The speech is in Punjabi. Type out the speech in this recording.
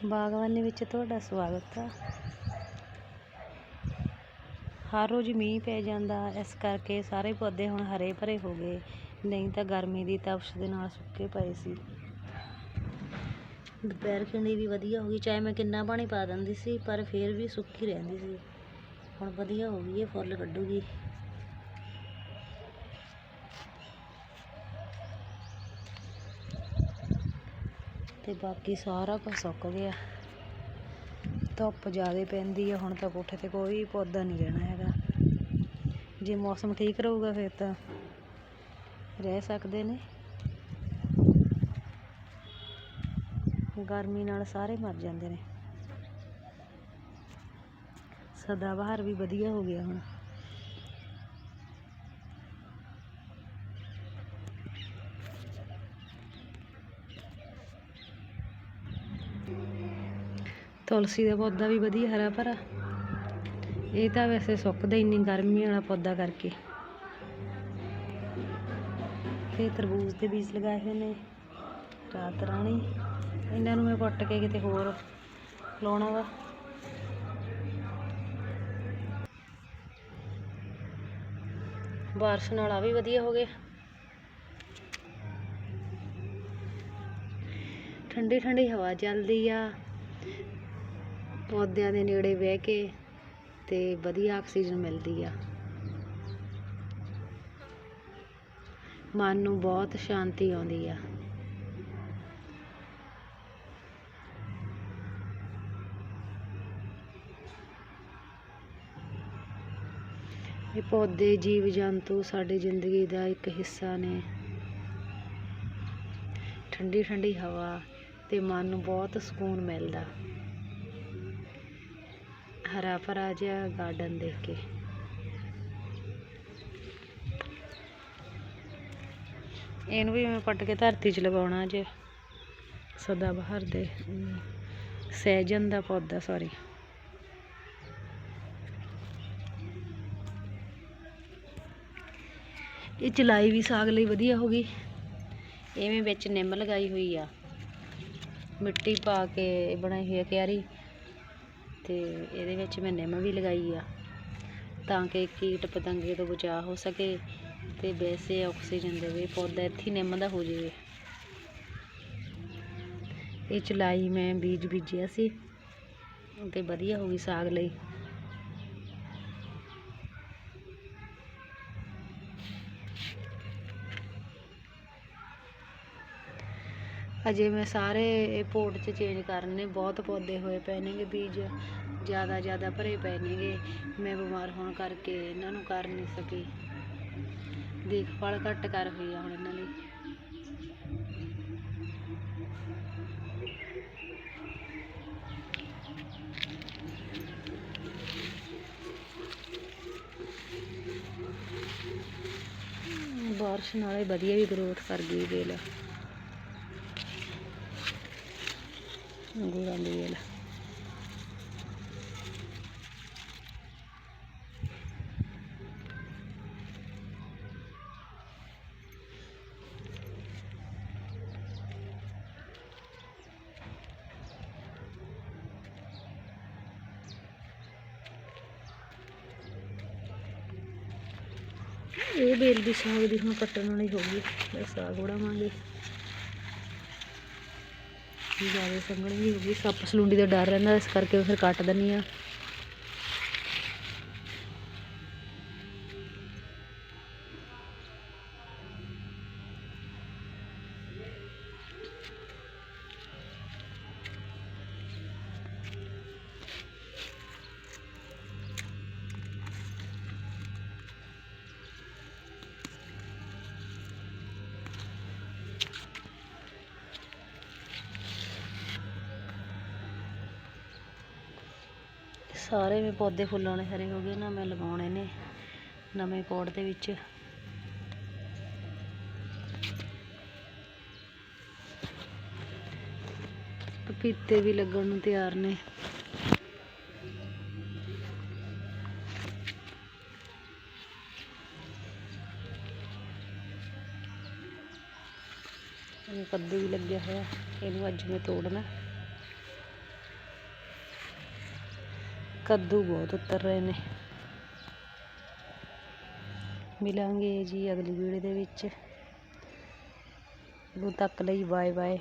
ਬਾਗਬਾਨੀ ਵਿੱਚ ਤੁਹਾਡਾ ਸਵਾਗਤ ਆ। ਹਰ ਰੋਜ਼ ਮੀਂਹ ਪੈ ਜਾਂਦਾ, ਇਸ ਕਰਕੇ ਸਾਰੇ ਪੌਦੇ ਹੁਣ ਹਰੇ ਭਰੇ ਹੋ ਗਏ। ਨਹੀਂ ਤਾਂ ਗਰਮੀ ਦੀ ਤਪਸ਼ ਦੇ ਨਾਲ ਸੁੱਕੇ ਪਏ ਸੀ। ਦੁਪਹਿਰ ਖਿੰਡੀ ਵੀ ਵਧੀਆ ਹੋ ਗਈ, ਚਾਹੇ ਮੈਂ ਕਿੰਨਾ ਪਾਣੀ ਪਾ ਦਿੰਦੀ ਸੀ, ਪਰ ਫਿਰ ਵੀ ਸੁੱਕੀ ਰਹਿੰਦੀ ਸੀ। ਹੁਣ ਵਧੀਆ ਹੋ ਗਈ, ਇਹ ਫੁੱਲ ਕੱਢੂਗੀ। ਤੇ ਬਾਕੀ ਸਾਰਾ ਕੁਝ ਸੁੱਕ ਗਿਆ। ਧੁੱਪ ਜ਼ਿਆਦਾ ਪੈਂਦੀ ਆ, ਹੁਣ ਤਾਂ ਕੋਠੇ ਤੇ ਕੋਈ ਪੌਦਾ ਨਹੀਂ ਰਹਿਣਾ ਹੈਗਾ। ਜੇ ਮੌਸਮ ਠੀਕ ਰਹੂਗਾ ਫਿਰ ਤਾਂ ਰਹਿ ਸਕਦੇ ਨੇ। ਗਰਮੀ ਨਾਲ ਸਾਰੇ ਮਰ ਜਾਂਦੇ ਨੇ। ਸਦਾ ਬਹਾਰ ਵੀ ਵਧੀਆ ਹੋ ਗਿਆ ਹੁਣ। ਤੁਲਸੀ ਦਾ ਪੌਦਾ ਵੀ ਵਧੀਆ ਹਰਾ ਭਰਾ। ਇਹ ਤਾਂ ਵੈਸੇ ਸੁੱਕਦਾ ਹੀ ਨਹੀਂ ਗਰਮੀ ਵਾਲਾ ਪੌਦਾ ਕਰਕੇ। ਤੇ ਤਰਬੂਜ ਦੇ ਬੀਜ ਲਗਾਏ ਹੋਏ ਨੇ, ਰਾਤ ਰਾਣੀ। ਇਹਨਾਂ ਨੂੰ ਮੈਂ ਪੁੱਟ ਕੇ ਕਿਤੇ ਹੋਰ ਲਾਉਣਾ ਵਾ। ਬਾਰਿਸ਼ ਨਾਲ ਆ ਵੀ ਵਧੀਆ ਹੋ ਗਏ। ਠੰਡੀ ਠੰਡੀ ਹਵਾ ਚੱਲਦੀ ਆ। ਪੌਦਿਆਂ ਦੇ ਨੇੜੇ ਬਹਿ ਕੇ ਤੇ ਵਧੀਆ ਆਕਸੀਜਨ ਮਿਲਦੀ ਆ। ਮਨ ਨੂੰ ਬਹੁਤ ਸ਼ਾਂਤੀ ਆਉਂਦੀ ਆ। ਇਹ ਪੌਦੇ ਜੀਵ ਜੰਤੂ ਸਾਡੀ ਜ਼ਿੰਦਗੀ ਦਾ ਇੱਕ ਹਿੱਸਾ ਨੇ। ਠੰਡੀ ਠੰਡੀ ਹਵਾ ਤੇ ਮਨ ਨੂੰ ਬਹੁਤ ਸਕੂਨ ਮਿਲਦਾ। ਹਰਾ ਭਰਾ ਜਿਹਾ ਗਾਰਡਨ ਦੇਖ ਕੇ। ਇਹਨੂੰ ਵੀ ਮੈਂ ਪੱਟ ਕੇ ਧਰਤੀ 'ਚ ਲਗਾਉਣਾ ਜੇ। ਸਦਾ ਬਹਾਰ ਦੇ ਸਹਿਜਨ ਦਾ ਪੌਦਾ ਸੌਰੀ ਇਹ ਚਲਾਈ ਵੀ ਸਾਗ ਲਈ ਵਧੀਆ ਹੋ ਗਈ। ਇਵੇਂ ਵਿੱਚ ਨਿੰਮ ਲਗਾਈ ਹੋਈ ਆ। ਮਿੱਟੀ ਪਾ ਕੇ ਬਣਾਈ ਹੋਈ ਆ ਕਿਆਰੀ। ਤੇ ਇਹਦੇ ਵਿੱਚ ਮੈਂ ਨਿੰਮ ਵੀ ਲਗਾਈ ਆ ਤਾਂ ਕਿ ਕੀਟ ਪਤੰਗੇ ਤੋਂ ਬਚਾਅ ਹੋ ਸਕੇ ਅਤੇ ਵੈਸੇ ਆਕਸੀਜਨ ਦੇਵੇ, ਪੌਦਾ ਇੱਥੇ ਨਿੰਮ ਦਾ ਹੋ ਜਾਵੇ। ਇਹ ਚਲਾਈ ਮੈਂ ਬੀਜ ਬੀਜਿਆ ਸੀ ਅਤੇ ਵਧੀਆ ਹੋ ਗਈ ਸਾਗ ਲਈ। ਅਜੇ ਮੈਂ ਸਾਰੇ ਇਹ ਪੋਟ 'ਚ ਚੇਂਜ ਕਰਨੇ ਬਹੁਤ ਪੌਦੇ ਹੋਏ ਪਏ ਨੇਗੇ, ਬੀਜ ਜ਼ਿਆਦਾ ਜ਼ਿਆਦਾ ਭਰੇ ਪਏ ਨੇਗੇ। ਮੈਂ ਬਿਮਾਰ ਹੋਣ ਕਰਕੇ ਇਹਨਾਂ ਨੂੰ ਕਰ ਨਹੀਂ ਸਕੀ। ਦੇਖਭਾਲ ਘੱਟ ਕਰ ਹੋਈ ਆ ਹੁਣ ਇਹਨਾਂ ਲਈ। ਬਾਰਿਸ਼ ਨਾਲੇ ਵਧੀਆ ਵੀ ਗਰੋਥ ਕਰ ਗਈ ਵੇਲ ਅੰਗੂਰਾਂ ਦੀ ਵੇਲ ਇਹ ਬੇਲ ਵੀ ਸਾਗ ਦੀ ਹੁਣ ਕੱਟਣ ਵਾਲੀ ਹੋ ਗਈ। ਇਹ ਸਾਗ ਉੜਾਵਾਂਗੇ ਜ਼ਿਆਦਾ ਸੰਗਣੀ ਵੀ ਹੋ ਗਈ। ਸੱਪ ਸਲੂੰਡੀ ਦਾ ਡਰ ਰਹਿੰਦਾ, ਇਸ ਕਰਕੇ ਫਿਰ ਕੱਟ ਦਿੰਦੀ ਹਾਂ ਸਾਰੇ ਵੀ ਪੌਦੇ ਫੁੱਲਾਂ ਫੁੱਲਾਉਣੇ ਹਰੇ ਹੋ ਗਏ ਨਾ ਮੈਂ ਲਗਾਉਣੇ ਨੇ, ਨਵੇਂ ਪੌੜ ਦੇ ਵਿੱਚ। ਪਪੀਤੇ ਵੀ ਲੱਗਣ ਨੂੰ ਤਿਆਰ ਨੇ। ਇਹ ਕੱਦੂ ਵੀ ਲੱਗਿਆ ਹੋਇਆ, ਇਹਨੂੰ ਅੱਜ ਮੈਂ ਤੋੜਨਾ। ਕੱਦੂ ਬਹੁਤ ਉਤਰ ਰਹੇ ਨੇ ਮਿਲਾਂਗੇ ਜੀ ਅਗਲੀ ਵੀਡੀਓ ਦੇ ਵਿੱਚ ਉਦੋਂ ਤੱਕ ਲਈ ਬਾਏ ਬਾਏ